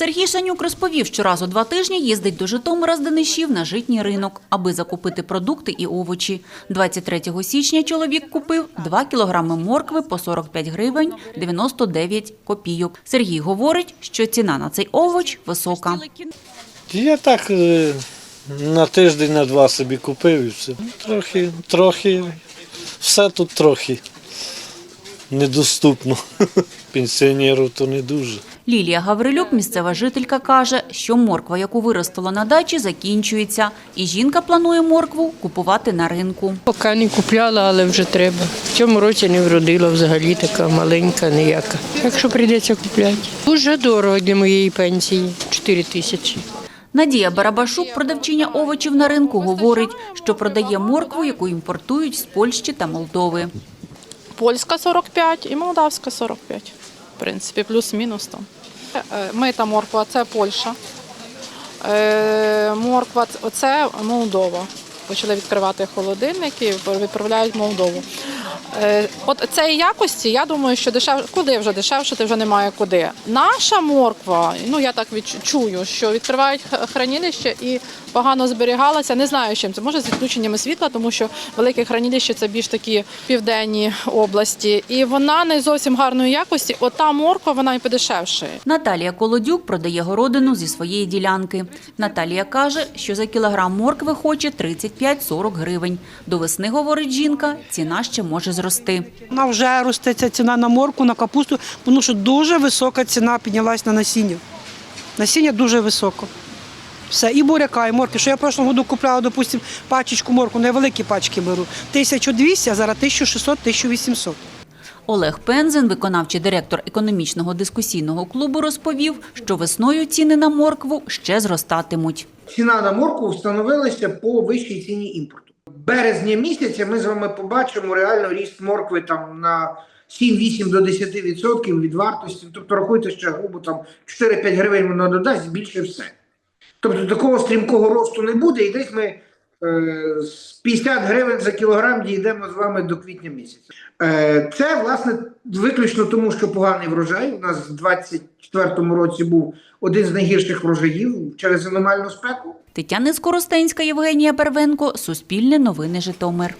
Сергій Шанюк розповів, що раз у два тижні їздить до Житомира з Денищів на житній ринок, аби закупити продукти і овочі. 23 січня чоловік купив 2 кілограми моркви по 45 гривень 99 копійок. Сергій говорить, що ціна на цей овоч висока. Я так е, на тиждень, на два собі купив і все. Трохи, трохи, все тут трохи недоступно. Пенсіонеру то не дуже. Лілія Гаврилюк, місцева жителька, каже, що морква, яку виростила на дачі, закінчується, і жінка планує моркву купувати на ринку. Поки не купляла, але вже треба. В цьому році не вродила взагалі така маленька, ніяка. Так що прийдеться купляти. Дуже дорого для моєї пенсії 4 тисячі. Надія Барабашук, продавчиня овочів на ринку, говорить, що продає моркву, яку імпортують з Польщі та Молдови. Польська 45 і молдавська 45. В принципі, плюс-мінус там. Е, Мита морква це Польща. Е, Морква це- Молдова. Почали відкривати холодильники, відправляють Молдову. Е, От цієї якості, я думаю, що дешев... куди вже дешевше, ти вже немає куди. Наша морква, ну я так відчую, що відкривають хранилище і погано зберігалася. Не знаю, з чим це може з відключеннями світла, тому що велике хранилище це більш такі південні області, і вона не зовсім гарної якості. Ота морква вона і подешевше. Наталія Колодюк продає городину зі своєї ділянки. Наталія каже, що за кілограм моркви хоче 35-40 гривень. До весни, говорить жінка, ціна ще може зрости. Вона вже росте ця ціна на морку, на капусту, тому що дуже висока ціна піднялась на насіння. Насіння дуже високо. Все, і буряка, і морки. Що я в прошлому году купляла, допустим, пачечку морку, невеликі пачки беру. 1200, а зараз 1600-1800. Олег Пензен, виконавчий директор економічного дискусійного клубу, розповів, що весною ціни на моркву ще зростатимуть. ціна на моркву встановилася по вищій ціні імпорту. Березня місяця ми з вами побачимо реально ріст моркви там на 7-8 до 10% від вартості. Тобто рахуйте ще грубо там 4-5 гривень воно додасть, більше все. Тобто такого стрімкого росту не буде, і десь ми е, з 50 гривень за кілограм дійдемо з вами до квітня місяця. Е, це власне виключно тому, що поганий врожай. У нас в 24-му році був один з найгірших врожаїв через аномальну спеку. Тетяна Скоростенська, Євгенія Первенко, Суспільне новини Житомир.